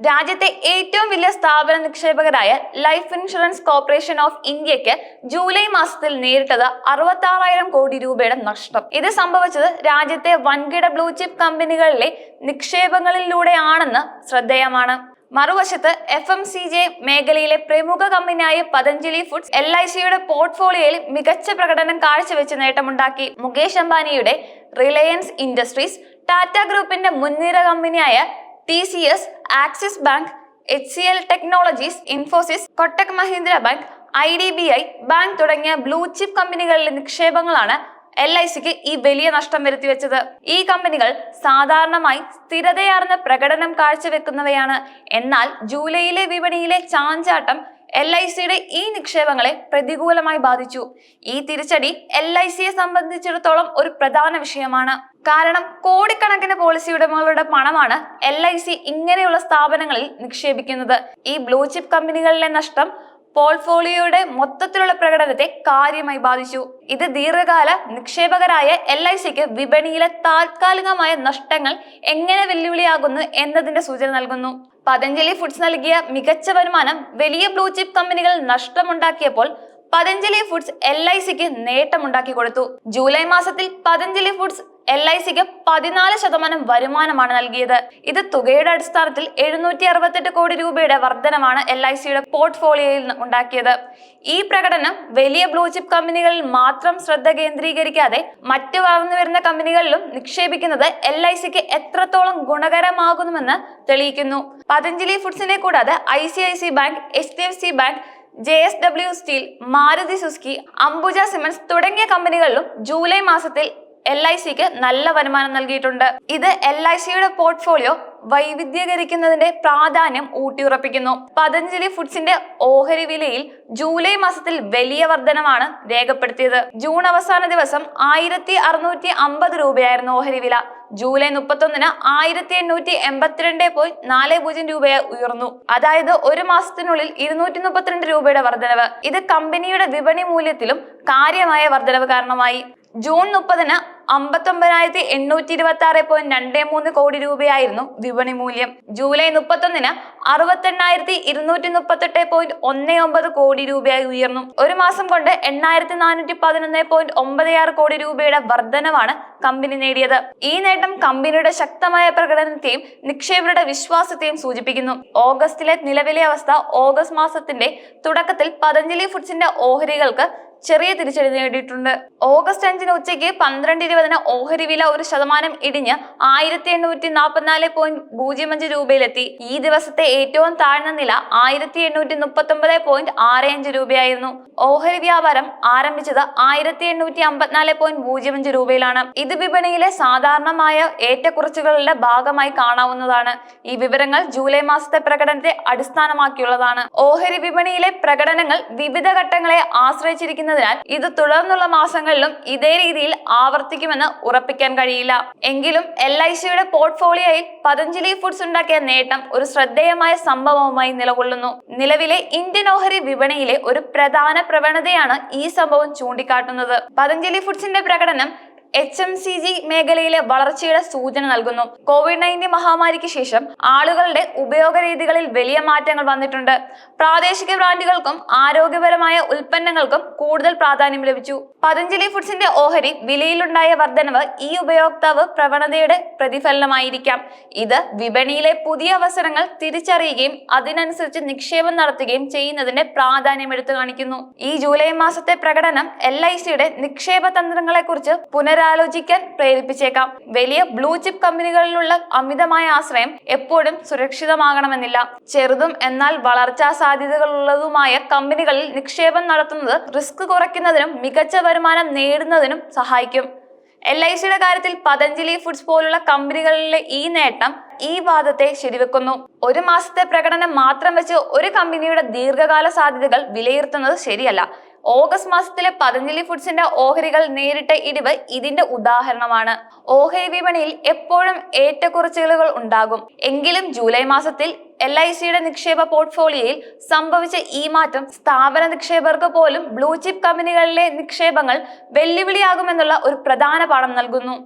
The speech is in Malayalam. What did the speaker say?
രാജ്യത്തെ ഏറ്റവും വലിയ സ്ഥാപന നിക്ഷേപകരായ ലൈഫ് ഇൻഷുറൻസ് കോർപ്പറേഷൻ ഓഫ് ഇന്ത്യയ്ക്ക് ജൂലൈ മാസത്തിൽ നേരിട്ടത് അറുപത്തി ആറായിരം കോടി രൂപയുടെ നഷ്ടം. ഇത് സംഭവിച്ചത് രാജ്യത്തെ വൻകിട ബ്ലൂ ചിപ്പ് കമ്പനികളിലെ നിക്ഷേപങ്ങളിലൂടെയാണെന്ന് ശ്രദ്ധേയമാണ്. മറുവശത്ത് എഫ് എം സി ജെ മേഖലയിലെ പ്രമുഖ കമ്പനിയായ പതഞ്ജലി ഫുഡ്സ് എൽ ഐ സിയുടെ പോർട്ട്ഫോളിയോയിൽ മികച്ച പ്രകടനം കാഴ്ചവെച്ച് നേട്ടമുണ്ടാക്കി. മുകേഷ് അംബാനിയുടെ റിലയൻസ് ഇൻഡസ്ട്രീസ് ടാറ്റ ഗ്രൂപ്പിന്റെ മുൻനിര കമ്പനിയായ T C S Axis bank H C L technologies Infosys Kotak Mahindra bank I D B I bank തുടങ്ങിയ ബ്ലൂ ചിപ്പ് കമ്പനികളിലെ നിക്ഷേപങ്ങളാണ് എൽ ഐ സിക്ക് ഈ വലിയ നഷ്ടം വരുത്തി വെച്ചത് ഈ കമ്പനികൾ സാധാരണമായി സ്ഥിരതയാർന്ന പ്രകടനം കാഴ്ചവെക്കുന്നവയാണ്. എന്നാൽ ജൂലൈയിലെ വിപണിയിലെ ചാഞ്ചാട്ടം എൽ ഐ സിയുടെ ഈ നിക്ഷേപങ്ങളെ പ്രതികൂലമായി ബാധിച്ചു. ഈ തിരിച്ചടി എൽ ഐ സിയെ സംബന്ധിച്ചിടത്തോളം ഒരു പ്രധാന വിഷയമാണ്. കാരണം കോടിക്കണക്കിന് പോളിസി ഉടമകളുടെ പണമാണ് എൽ ഐ സി ഇങ്ങനെയുള്ള സ്ഥാപനങ്ങളിൽ നിക്ഷേപിക്കുന്നത്. ഈ ബ്ലൂ ചിപ്പ് കമ്പനികളിലെ നഷ്ടം പോർട്ട്ഫോളിയോയുടെ മൊത്തത്തിലുള്ള പ്രകടനത്തെ കാര്യമായി ബാധിച്ചു. ഇത് ദീർഘകാല നിക്ഷേപകരായ എൽ ഐ സിക്ക് വിപണിയിലെ താൽക്കാലികമായ നഷ്ടങ്ങൾ എങ്ങനെ വെല്ലുവിളിയാകുന്നു എന്നതിന്റെ സൂചന നൽകുന്നു. പതഞ്ജലി ഫുഡ്സ് നൽകിയ മികച്ച വരുമാനം വലിയ ബ്ലൂ ചിപ്പ് കമ്പനികൾ നഷ്ടമുണ്ടാക്കിയപ്പോൾ പതഞ്ജലി ഫുഡ്സ് എൽ ഐ സിക്ക് നേട്ടമുണ്ടാക്കി കൊടുത്തു. ജൂലൈ മാസത്തിൽ പതഞ്ജലി ഫുഡ്സ് എൽ ഐ സിക്ക് പതിനാല് ശതമാനം വരുമാനമാണ് നൽകിയത്. ഇത് തുകയുടെ അടിസ്ഥാനത്തിൽ എഴുന്നൂറ്റി അറുപത്തെട്ട് കോടി രൂപയുടെ വർധനമാണ് എൽ ഐ സിയുടെ പോർട്ട്ഫോളിയോയിൽ ഉണ്ടാക്കിയത്. ഈ പ്രകടനം വലിയ ബ്ലൂ ചിപ്പ് കമ്പനികളിൽ മാത്രം ശ്രദ്ധ കേന്ദ്രീകരിക്കാതെ മറ്റ് വളർന്നു വരുന്ന കമ്പനികളിലും നിക്ഷേപിക്കുന്നത് എൽ ഐ സിക്ക് എത്രത്തോളം ഗുണകരമാകുന്നുവെന്ന് തെളിയിക്കുന്നു. പതഞ്ജലി ഫുഡ്സിനെ കൂടാതെ I C I C bank H D F C bank J S W steel Maruti Suzuki Ambuja cements തുടങ്ങിയ കമ്പനികളിലും ജൂലൈ മാസത്തിൽ എൽ ഐ സിക്ക് നല്ല വരുമാനം നൽകിയിട്ടുണ്ട്. ഇത് എൽ ഐ സിയുടെ പോർട്ട്ഫോളിയോ വൈവിധ്യീകരിക്കുന്നതിന്റെ പ്രാധാന്യം ഊട്ടിയുറപ്പിക്കുന്നു. പതഞ്ജലി ഫുഡ്സിന്റെ ഓഹരി വിലയിൽ ജൂലൈ മാസത്തിൽ വലിയ വർധനമാണ് രേഖപ്പെടുത്തിയത്. ജൂൺ അവസാന ദിവസം ആയിരത്തി അറുന്നൂറ്റി അമ്പത് രൂപയായിരുന്നു ഓഹരി വില. ജൂലൈ മുപ്പത്തൊന്നിന് ആയിരത്തി എണ്ണൂറ്റി എൺപത്തിരണ്ട് പോയിന്റ് നാല് പൂജ്യം രൂപയായി ഉയർന്നു. അതായത് ഒരു മാസത്തിനുള്ളിൽ ഇരുന്നൂറ്റി മുപ്പത്തിരണ്ട് രൂപയുടെ വർധനവ്. ഇത് കമ്പനിയുടെ വിപണി മൂല്യത്തിലും കാര്യമായ വർധനവ് കാരണമായി. ജൂൺ മുപ്പതിന് അമ്പത്തൊമ്പതിനായിരത്തി എണ്ണൂറ്റി ഇരുപത്തി ആറ് പോയിന്റ് രണ്ട് മൂന്ന് കോടി രൂപയായിരുന്നു വിപണി മൂല്യം. ജൂലൈ മുപ്പത്തൊന്നിന് അറുപത്തെണ്ണായിരത്തി ഇരുന്നൂറ്റി മുപ്പത്തെട്ട് പോയിന്റ് ഒന്ന് ഒമ്പത് കോടി രൂപയായി ഉയർന്നു. ഒരു മാസം കൊണ്ട് എണ്ണായിരത്തി നാനൂറ്റി പതിനൊന്ന് പോയിന്റ് ഒമ്പത് ആറ് കോടി രൂപയുടെ വർധനവാണ് കമ്പനി നേടിയത്. ഈ നേട്ടം കമ്പനിയുടെ ശക്തമായ പ്രകടനത്തെയും നിക്ഷേപരുടെ വിശ്വാസത്തെയും സൂചിപ്പിക്കുന്നു. ഓഗസ്റ്റിലെ നിലവിലെ അവസ്ഥ ഓഗസ്റ്റ് മാസത്തിന്റെ തുടക്കത്തിൽ പതഞ്ജലി ഫുഡ്സിന്റെ ഓഹരികൾക്ക് ചെറിയ തിരിച്ചടി നേടിയിട്ടുണ്ട്. ഓഗസ്റ്റ് അഞ്ചിന് ഉച്ചയ്ക്ക് പന്ത്രണ്ട് ഇരുപതിന് ഓഹരി വില ഒരു ശതമാനം ഇടിഞ്ഞ് ആയിരത്തി എണ്ണൂറ്റി നാൽപ്പത്തിനാല് പോയിന്റ് പൂജ്യം അഞ്ച് രൂപയിലെത്തി. ഈ ദിവസത്തെ ഏറ്റവും താഴ്ന്ന നില ആയിരത്തി എണ്ണൂറ്റി മുപ്പത്തി ഒമ്പത് പോയിന്റ് ആറ് അഞ്ച് രൂപയായിരുന്നു. ഓഹരി വ്യാപാരം ആരംഭിച്ചത് ആയിരത്തി എണ്ണൂറ്റി അമ്പത്തിനാല് പോയിന്റ് പൂജ്യം അഞ്ച് രൂപയിലാണ്. ഇത് വിപണിയിലെ സാധാരണമായ ഏറ്റക്കുറച്ചുകളുടെ ഭാഗമായി കാണാവുന്നതാണ്. ഈ വിവരങ്ങൾ ജൂലൈ മാസത്തെ പ്രകടനത്തെ അടിസ്ഥാനമാക്കിയുള്ളതാണ്. ഓഹരി വിപണിയിലെ പ്രകടനങ്ങൾ വിവിധ ഘട്ടങ്ങളെ ആശ്രയിച്ചിരിക്കുന്നതിനാൽ ഇത് തുടർന്നുള്ള മാസങ്ങളിലും ഇതേ രീതിയിൽ ആവർത്തിക്കുമെന്ന് ഉറപ്പിക്കാൻ കഴിയില്ല. എങ്കിലും എൽ ഐ സിയുടെ പോർട്ട്ഫോളിയോയിൽ പതഞ്ജലി ഫുഡ്സ് ഉണ്ടാക്കിയ നേട്ടം ഒരു ശ്രദ്ധേയമായ സംഭവവുമായി നിലകൊള്ളുന്നു. നിലവിലെ ഇന്ത്യൻ ഓഹരി വിപണിയിലെ ഒരു പ്രധാന പ്രവണതയാണ് ഈ സംഭവം ചൂണ്ടിക്കാട്ടുന്നത്. പതഞ്ജലി ഫുഡ്സിന്റെ പ്രകടനം എച്ച് എം സി ജി മേഖലയിലെ വളർച്ചയുടെ സൂചന നൽകുന്നു. കോവിഡ് നയന്റീൻ മഹാമാരിക്ക് ശേഷം ആളുകളുടെ ഉപയോഗ രീതികളിൽ വലിയ മാറ്റങ്ങൾ വന്നിട്ടുണ്ട്. പ്രാദേശിക ബ്രാൻഡുകൾക്കും ആരോഗ്യപരമായ ഉൽപ്പന്നങ്ങൾക്കും കൂടുതൽ പ്രാധാന്യം ലഭിച്ചു. പതഞ്ജലി ഫുഡ്സിന്റെ ഓഹരി വിലയിലുണ്ടായ വർധനവ് ഈ ഉപയോക്താവ് പ്രവണതയുടെ പ്രതിഫലനമായിരിക്കാം. ഇത് വിപണിയിലെ പുതിയ അവസരങ്ങൾ തിരിച്ചറിയുകയും അതിനനുസരിച്ച് നിക്ഷേപം നടത്തുകയും ചെയ്യുന്നതിന്റെ പ്രാധാന്യം എടുത്തു കാണിക്കുന്നു. ഈ ജൂലൈ മാസത്തെ പ്രകടനം എൽ ഐ സിയുടെ നിക്ഷേപ തന്ത്രങ്ങളെ കുറിച്ച് പുനരാലോചിക്കാൻ പ്രേരിപ്പിച്ചേക്കാം. വലിയ ബ്ലൂ ചിപ്പ് കമ്പനികളിലുള്ള അമിതമായ ആശ്രയം എപ്പോഴും സുരക്ഷിതമാകണമെന്നില്ല. ചെറുതും എന്നാൽ വളർച്ചാ സാധ്യതകളുള്ളതുമായ കമ്പനികളിൽ നിക്ഷേപം നടത്തുന്നത് റിസ്ക് കുറയ്ക്കുന്നതിനും മികച്ച വരുമാനം നേടുന്നതിനും സഹായിക്കും. എൽ ഐ സിയുടെ കാര്യത്തിൽ പതഞ്ജലി ഫുഡ്സ് പോലുള്ള കമ്പനികളിലെ ഈ നേട്ടം ഈ വാദത്തെ ശരിവെക്കുന്നു. ഒരു മാസത്തെ പ്രകടനം മാത്രം വെച്ച് ഒരു കമ്പനിയുടെ ദീർഘകാല സാധ്യതകൾ വിലയിരുത്തുന്നത് ശരിയല്ല. ഓഗസ്റ്റ് മാസത്തിലെ പതഞ്ജലി ഫുഡ്സിന്റെ ഓഹരികൾ നേരിട്ട ഇടിവ് ഇതിന്റെ ഉദാഹരണമാണ്. ഓഹരി വിപണിയിൽ എപ്പോഴും ഏറ്റക്കുറച്ചിലുകൾ ഉണ്ടാകും. എങ്കിലും ജൂലൈ മാസത്തിൽ എൽ ഐ സിയുടെ നിക്ഷേപ പോർട്ട്ഫോളിയോയിൽ സംഭവിച്ച ഈ മാറ്റം സ്ഥാപന നിക്ഷേപകർക്ക് പോലും ബ്ലൂ ചിപ്പ് കമ്പനികളിലെ നിക്ഷേപങ്ങൾ വെല്ലുവിളിയാകുമെന്നുള്ള ഒരു പ്രധാന പാഠം നൽകുന്നു.